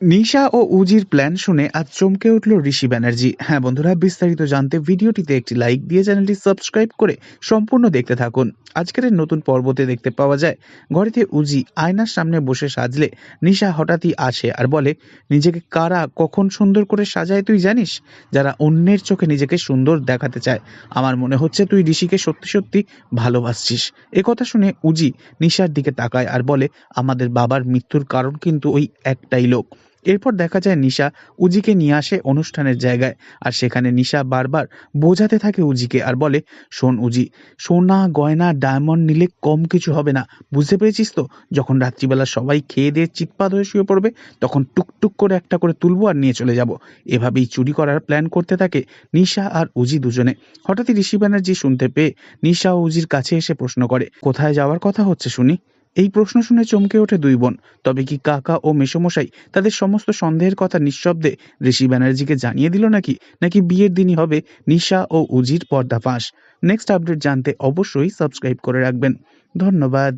নিশা ও উজির plan শুনে আজ চমকে উঠল ঋষি ব্যানার্জি। হ্যাঁ বন্ধুরা, বিস্তারিত জানতে ভিডিওটিতে একটি লাইক দিয়ে চ্যানেলটি সাবস্ক্রাইব করে সম্পূর্ণ দেখতে থাকুন। আজকের নতুন পর্বতে দেখতে পাওয়া যায়, ঘরেতে উজি আয়নার সামনে বসে সাজলে নিশা হঠাৎই আসে আর বলে, নিজেকে কারা কখন সুন্দর করে সাজায় তুই জানিস? যারা অন্যের চোখে নিজেকে সুন্দর দেখাতে চায়, আমার মনে হচ্ছে তুই ঋষিকে সত্যি সত্যি ভালোবাসছিস। কথা শুনে উজি নিশার দিকে তাকায় আর বলে, আমাদের বাবার মৃত্যুর কারণ কিন্তু ওই একটাই লোক। এরপর দেখা যায় নিশা উজিকে নিয়ে আসে অনুষ্ঠানের জায়গায়, আর সেখানে নিশা বারবার বোঝাতে থাকে উজিকে আর বলে, শোন উজি, সোনা, গয়না, ডায়মন্ড নিলে কম কিছু হবে না। বুঝতে পেরেছিস তো? যখন রাত্রিবেলা সবাই খেয়ে দিয়ে চিৎপাত হয়ে শুয়ে পড়বে, তখন টুকটুক করে একটা করে তুলবো আর নিয়ে চলে যাব। এভাবেই চুরি করার প্ল্যান করতে থাকে নিশা আর উজি দুজনে। হঠাৎই ঋষি ব্যানার্জি শুনতে পেয়ে নিশা ও উজির কাছে এসে প্রশ্ন করে, কোথায় যাওয়ার কথা হচ্ছে শুনি? এই প্রশ্ন শুনে চমকে ওঠে দুই বোন। তবে কি কাকা ও মেসমশাই তাদের সমস্ত সন্দেহের কথা নিঃশব্দে ঋষি ব্যানার্জিকে জানিয়ে দিল নাকি নাকি বিয়ের দিনই হবে নিশা ও উজির পর্দাফাঁস নেক্সট আপডেট জানতে অবশ্যই সাবস্ক্রাইব করে রাখবেন। ধন্যবাদ।